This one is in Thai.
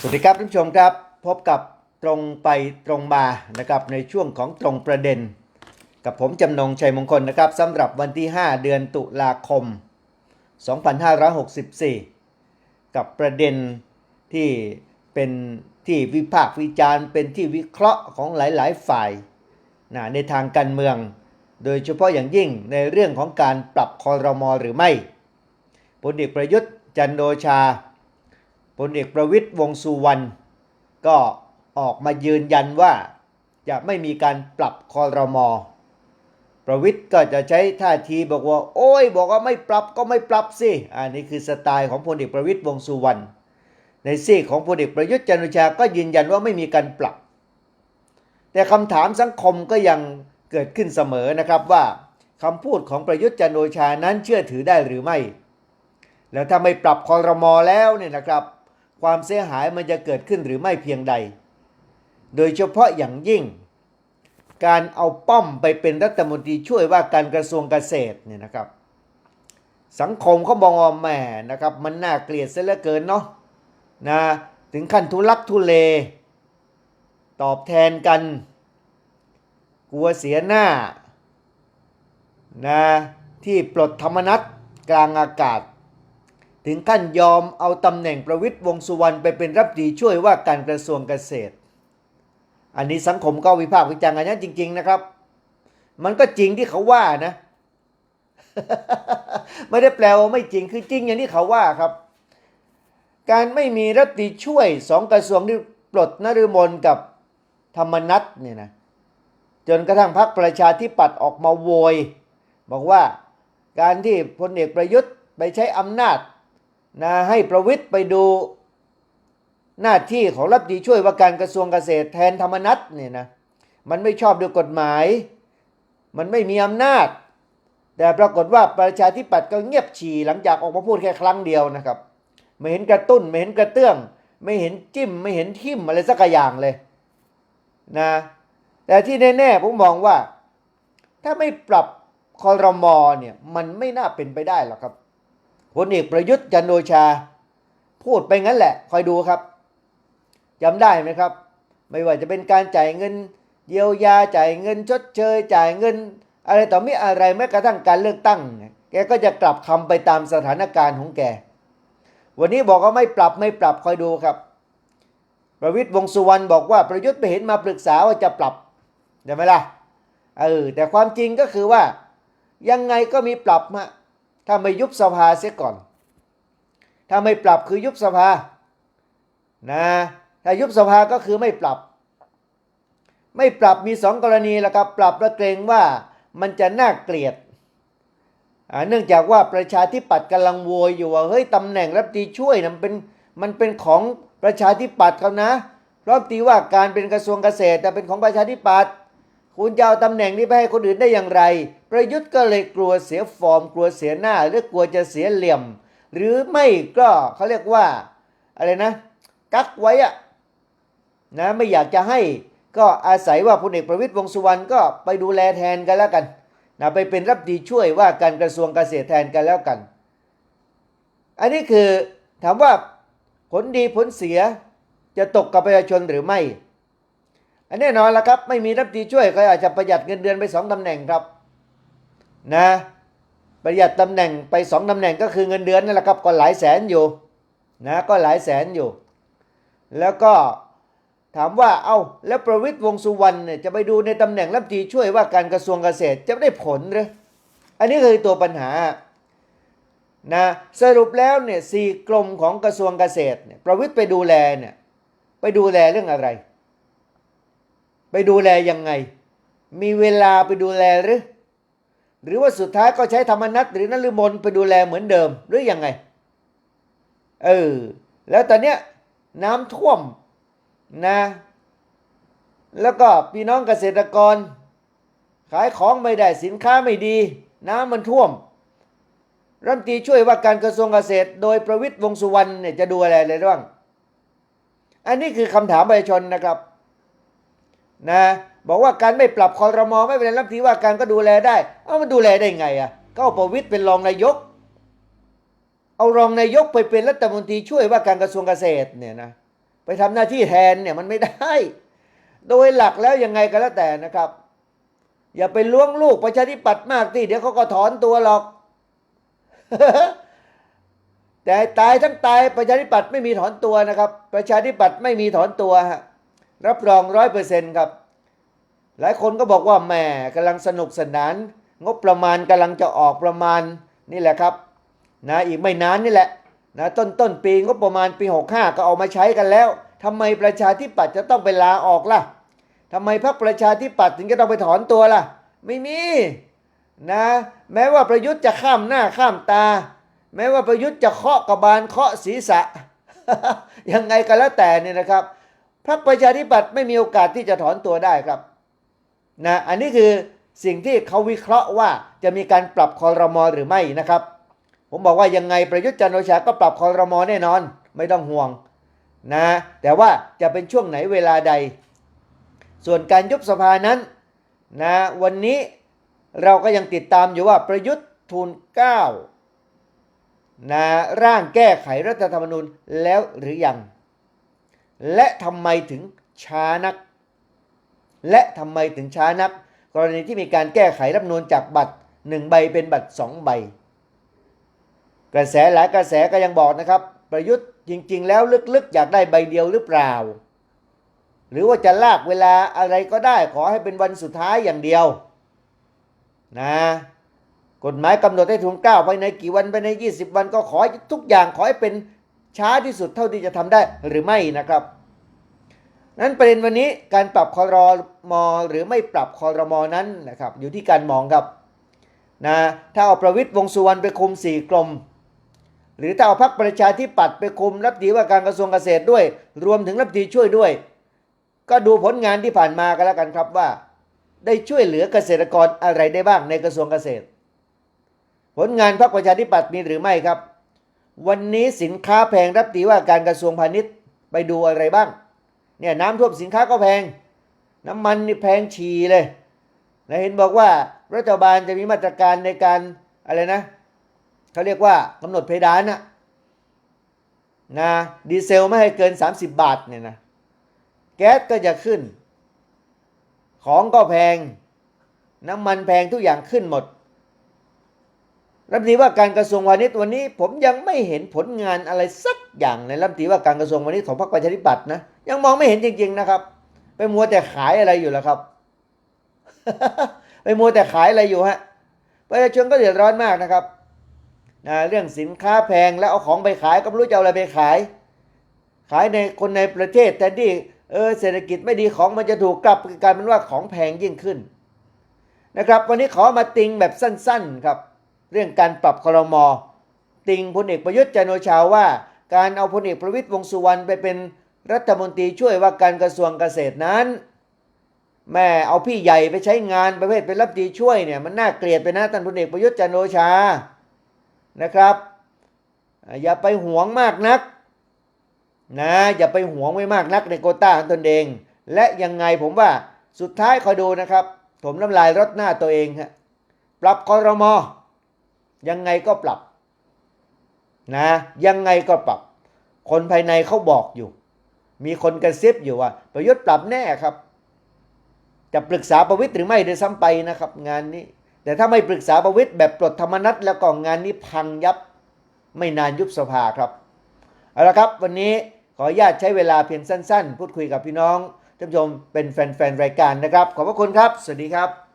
สวัสดีครับท่านผู้ชมครับ พบกับตรงไปตรงมานะครับในช่วงของตรงประเด็น กับผมจำนงชัยมงคลนะครับสำหรับวันที่ 5 เดือนตุลาคม 2564 กับประเด็นที่เป็นที่วิพากษ์วิจารณ์ เป็นที่วิเคราะห์ของหลาย ๆ ฝ่ายนะในทางการเมือง โดยเฉพาะอย่างยิ่งในเรื่องของการปรับคอรมอหรือไม่พลเอกประยุทธ์จันโอชา พลเอกประวิตยวงสุวรรณก็ออกมายืนยันว่าจะไม่มีการปรับคอรมอ ประวิตยก็จะใช้ท่าทีบอกว่า โอ้ย บอกว่าไม่ปรับก็ไม่ปรับสิ อันนี้คือสไตล์ของพลเอกประวิตยวงสุวรรณ ในซีกของพลเอกประยุทธ์จันโอชา ก็ยืนยันว่าไม่มีการปรับ แต่คำถามสังคมก็ยังเกิดขึ้นเสมอนะครับว่าคำพูดของประยุทธ์จันโอชานั้นเชื่อถือได้หรือไม่ แล้วถ้าไม่ปรับคอรมอแล้วเนี่ยนะครับ ความเสียหายมันจะเกิดขึ้นหรือไม่เพียงใด โดยเฉพาะอย่างยิ่ง การเอาป้อมไปเป็นรัฐมนตรีช่วยว่าการกระทรวงเกษตรเนี่ยนะครับ สังคมเขามองว่าแหม่นะครับ มันน่าเกลียดเสียเหลือเกินเนาะนะถึงขั้นทุลักทุเล ตอบแทนกัน กลัวเสียหน้านะที่ปลดธรรมนัตกลางอากาศ ถึงขั้นยอมเอาตำแหน่งประวิตยวงสุวรรณไปเป็นรัฐมนตรีช่วยว่าการกระทรวงเกษตร อันนี้สังคมก็วิพากษ์วิจารณ์กันอย่างนั้นจริง ๆ นะครับ มันก็จริงที่เขาว่านะ ไม่ได้แปลว่าไม่จริงคือจริงอย่างที่เขาว่าครับ การไม่มีรัฐตีช่วยสองกระทรวงที่ปลดนฤมลกับธรรมนัตเนี่ยนะจนกระทั่งพรรคประชาธิปัตย์ออกมาโวย บอกว่าการที่พลเอกประยุทธ์ไปใช้อำนาจ นะให้ประวิทย์ไปดูหน้าที่ของรัฐมนตรีช่วยว่าการกระทรวงเกษตรแทนธรรมนัตเนี่ยนะมันไม่ชอบด้วยกฎหมาย มันไม่มีอำนาจ แต่ปรากฏว่าประชาธิปัตย์ก็เงียบฉี่หลังจากออกมาพูดแค่ครั้งเดียวนะครับ ไม่เห็นกระตุ้น ไม่เห็นกระเตื้อง ไม่เห็นจิ้ม ไม่เห็นทิ่มอะไรสักอย่างเลยนะแต่ที่แน่ๆผมมองว่า ถ้าไม่ปรับคอรมอเนี่ยมันไม่น่าเป็นไปได้หรอกครับ พลเอกประยุทธ์จันโอชา พูดไปงั้นแหละ คอยดูครับจำได้ไหมครับ ไม่ว่าจะเป็นการจ่ายเงิน เยียวยาจ่ายเงินชดเชย จ่ายเงิน อะไรต่อไม่อะไรแม้กระทั่งการเลือกตั้ง แกก็จะกลับคำไปตามสถานการณ์ของแก วันนี้บอกว่าไม่ปรับไม่ปรับคอยดูครับ ประวิตยวงสุวรรณบอกว่าประยุทธ์ไปเห็นมาปรึกษาว่าจะปรับใช่ไหมล่ะเออแต่ความจริงก็คือว่ายังไงก็มีปรับฮะ ถ้าไม่ยุบสภาเสียก่อน ถ้าไม่ปรับคือยุบสภา นะ ถ้ายุบสภาก็คือไม่ปรับ ไม่ปรับมีสองกรณีละครับ ปรับแล้วเกรงว่ามันจะน่าเกลียด เนื่องจากว่าประชาธิปัตย์กำลังโวยอยู่ว่าเฮ้ยตำแหน่งรัฐมนตรีช่วยนะมันเป็นมันเป็นของประชาธิปัตย์เขานะเพราะตีว่าการเป็นกระทรวงเกษตรแต่เป็นของประชาธิปัตย์ คุณจะเอาตำแหน่งนี้ไปให้คนอื่นได้อย่างไร ประยุทธ์ก็เลยกลัวเสียฟอร์ม กลัวเสียหน้า หรือกลัวจะเสียเหลี่ยม หรือไม่ก็เขาเรียกว่าอะไรนะ กักไว้อะนะไม่อยากจะให้ก็อาศัยว่าพลเอกประวิตยวงสุวรรณก็ไปดูแลแทนกันแล้วกันนะไปเป็นรัฐมนตรีช่วยว่าการกระทรวงเกษตรแทนกันแล้วกัน อันนี้คือถามว่าผลดีผลเสียจะตกกับประชาชนหรือไม่ อันแน่นอนละครับ ไม่มีรัฐมนตรีช่วยก็อาจจะประหยัดเงินเดือนไปสองตำแหน่งครับนะประหยัดตำแหน่งไปสองตำแหน่งก็คือเงินเดือนนั่นแหละครับก็หลายแสนอยู่นะก็หลายแสนอยู่ แล้วก็ถามว่าเอา้าแล้วประวิตยวงสุวรรณเนี่ยจะไปดูในตำแหน่งรัฐมนตรีช่วยว่าการกระทรวงเกษตรจะได้ผลหรืออันนี้คือตัวปัญหานะสรุปแล้วเนี่ยสี่กรมของกระทรวงเกษตรเนี่ยประวิตยไปดูแลเนี่ยไปดูแลเรื่องอะไร ไปดูแลยังไง มีเวลาไปดูแลหรือ หรือว่าสุดท้ายก็ใช้ธรรมนัตหรือนฤมลไปดูแลเหมือนเดิมหรือยังไง เออ แล้วตอนเนี้ยน้ำท่วมนะ แล้วก็พี่น้องเกษตรกร ขายของไม่ได้สินค้าไม่ดี น้ำมันท่วมรัฐมนตรีช่วยว่าการกระทรวงเกษตร โดยประวิตยวงสุวรรณเนี่ยจะดูอะไรเลยบ้าง อันนี้คือคำถามประชาชนนะครับ นะบอกว่าการไม่ปรับคอรมอไม่เป็นรัฐมนตรีว่าการก็ดูแลได้ เอามันดูแลได้ไงอะก็เอาประวิตยเป็นรองนายก เอารองนายกไปเป็นรัฐมนตรีช่วยว่าการกระทรวงเกษตรเนี่ยนะไปทำหน้าที่แทนเนี่ยมันไม่ได้ โดยหลักแล้วยังไงก็แล้วแต่นะครับ อย่าไปล้วงลูกประชาธิปัตย์มากที่เดี๋ยวเขาก็ถอนตัวหรอก แต่ตายทั้งตายประชาธิปัตย์ไม่มีถอนตัวนะครับ ประชาธิปัตย์ไม่มีถอนตัวฮะ รับรองร้อยเปอร์เซ็นต์ครับ หลายคนก็บอกว่าแหมกำลังสนุกสนาน งบประมาณกำลังจะออกประมาณนี่แหละครับนะอีกไม่นานนี่แหละนะต้นต้นปีงบประมาณปี 65 ก็เอามาใช้กันแล้วทำไมประชาธิปัตย์จะต้องไปลาออกล่ะทำไมพรรคประชาธิปัตย์ถึงจะต้องไปถอนตัวล่ะ ไม่มีนะแม้ว่าประยุทธ์จะข้ามหน้าข้ามตา แม้ว่าประยุทธ์จะเคาะกระบาลเคาะศีรษะ ยังไงก็แล้วแต่เนี่ยนะครับ พรรคประชาธิปัตย์ไม่มีโอกาสที่จะถอนตัวได้ครับนะอันนี้คือสิ่งที่เขาวิเคราะห์ว่าจะมีการปรับคอรมอหรือไม่นะครับ ผมบอกว่ายังไงประยุทธ์จันทร์โอชาก็ปรับคอรมอแน่นอน ไม่ต้องห่วงนะแต่ว่าจะเป็นช่วงไหนเวลาใด ส่วนการยุบสภานั้นนะวันนี้เราก็ยังติดตามอยู่ว่าประยุทธ์ทูลเก้านะร่างแก้ไขรัฐธรรมนูญแล้วหรือยัง และทำไมถึงช้านัก และทำไมถึงช้านัก กรณีที่มีการแก้ไขรัฐธรรมนูญจากบัตรหนึ่งใบเป็นบัตรสองใบ กระแสหลายกระแสก็ยังบอกนะครับ ประยุทธ์จริง ๆ แล้วลึกๆ อยากได้ใบเดียวหรือเปล่า หรือว่าจะลากเวลาอะไรก็ได้ขอให้เป็นวันสุดท้ายอย่างเดียวนะกฎหมายกำหนดให้ทุนเก้าภายในกี่วันภายใน 20 วันก็ขอทุกอย่างขอให้เป็น ช้าที่สุดเท่าที่จะทำได้หรือไม่นะครับ นั้นประเด็นวันนี้การปรับคอรมอหรือไม่ปรับคอรมอนั้นนะครับอยู่ที่การมองครับนะถ้าเอาประวิตยวงสุวรรณไปคุมสี่กรมหรือถ้าเอาพรรคประชาธิปัตย์ไปคุมรัฐมนตรีว่าการกระทรวงเกษตรด้วย รวมถึงรัฐมนตรีช่วยด้วย ก็ดูผลงานที่ผ่านมากันแล้วกันครับว่า ได้ช่วยเหลือเกษตรกรอะไรได้บ้างในกระทรวงเกษตร ผลงานพรรคประชาธิปัตย์มีหรือไม่ครับ วันนี้สินค้าแพงรัฐมนตรีว่าการกระทรวงพาณิชย์ไปดูอะไรบ้าง เนี่ยน้ำท่วมสินค้าก็แพง น้ำมันนี่แพงฉีเลยนะเห็นบอกว่ารัฐบาลจะมีมาตรการในการอะไรนะเขาเรียกว่ากำหนดเพดานนะนะดีเซลไม่ให้เกิน 30 บาทเนี่ยนะแก๊สก็จะขึ้น ของก็แพง น้ำมันแพงทุกอย่างขึ้นหมด รัฐมนตรีว่าการกระทรวงพาณิชย์วันนี้ ผมยังไม่เห็นผลงานอะไรสักอย่างในรัฐมนตรีว่าการกระทรวงพาณิชย์ของพรรคประชาธิปัตย์นะยังมองไม่เห็นจริง ๆนะครับ ไปมัวแต่ขายอะไรอยู่ล่ะครับ ไปมัวแต่ขายอะไรอยู่ฮะประชาชนก็เดือดร้อนมากนะครับนะเรื่องสินค้าแพงแล้วเอาของไปขายก็ไม่รู้จะเอาอะไรไปขาย ขายในคนในประเทศแทนที่เออเศรษฐกิจไม่ดีของมันจะถูกกลับกลายเป็นว่าของแพงยิ่งขึ้น นะครับ วันนี้ขอมาติงแบบสั้น ๆ ครับ เรื่องการปรับครมอติงพลเอกประยุทธ์จันโอชาว่า การเอาพลเอกประวิตยวงสุวรรณไปเป็นรัฐมนตรีช่วยว่าการกระทรวงเกษตรนั้น แม่เอาพี่ใหญ่ไปใช้งานประเภทเป็นรัฐมนตรีช่วยเนี่ยมันน่าเกลียดไปนะท่านพลเอกประยุทธ์จันโอชานะครับ อย่าไปหวงมากนักนะอย่าไปหวงไม่มากนักในโกต้าของตนเอง และยังไงผมว่าสุดท้ายคอยดูนะครับ ผมน้ำลายรดหน้าตัวเองฮะปรับคอรมอ ยังไงก็ปรับนะ ยังไงก็ปรับ คนภายในเขาบอกอยู่ มีคนกระซิบอยู่ว่า ประยุทธ์ปรับแน่ครับ จะปรึกษาประวิตยหรือไม่โดยซ้ำไปนะครับ งานนี้ แต่ถ้าไม่ปรึกษาประวิตยแบบปลดธรรมนัตแล้วก็งานนี้พังยับไม่นานยุบสภาครับเอาละครับวันนี้ขออนุญาตใช้เวลาเพียงสั้น ๆ พูดคุยกับพี่น้องท่านผู้ชมเป็นแฟนๆรายการนะครับ ขอบพระคุณครับ สวัสดีครับ